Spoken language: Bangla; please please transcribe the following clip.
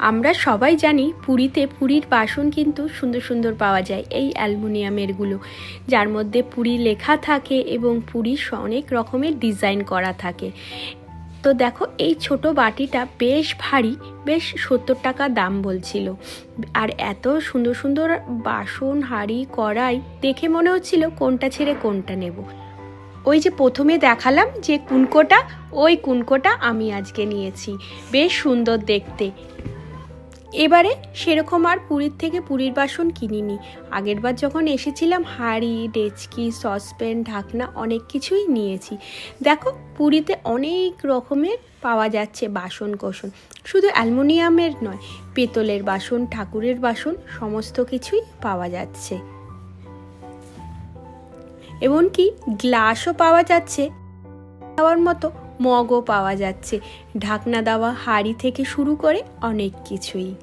আমরা সবাই জানি পুরীতে পুরীর বাসন কিন্তু সুন্দর সুন্দর পাওয়া যায়, এই অ্যালুমিনিয়ামেরগুলো যার মধ্যে পুরী লেখা থাকে এবং পুরীর অনেক রকমের ডিজাইন করা থাকে। তো দেখো, এই ছোট বাটিটা বেশ ভারী, বেশ সত্তর টাকা দাম বলছিল। আর এত সুন্দর সুন্দর বাসন, হাঁড়ি, কড়াই, দেখে মনে হচ্ছিল কোনটা ছেড়ে কোনটা নেব। ওই যে প্রথমে দেখালাম যে কুনকোটা, ওই কুনকোটা আমি আজকে নিয়েছি। বেশ সুন্দর দেখতে। এবারে সেরকম আর পুরীর থেকে পুরীর বাসন কিনিনি। আগেরবার যখন এসেছিলাম, হাঁড়ি, ডেচকি, সসপ্যান, ঢাকনা অনেক কিছুই নিয়েছি। দেখো, পুরীতে অনেক রকমের পাওয়া যাচ্ছে বাসন কোসন শুধু অ্যালুমিনিয়ামের নয়, পেতলের বাসন, ঠাকুরের বাসন, সমস্ত কিছুই পাওয়া যাচ্ছে। এমনকি গ্লাসও পাওয়া যাচ্ছে। খাওয়ার মতো মগও পাওয়া যাচ্ছে। ঢাকনা দেওয়া হাড়ি থেকে শুরু করে অনেক কিছুই।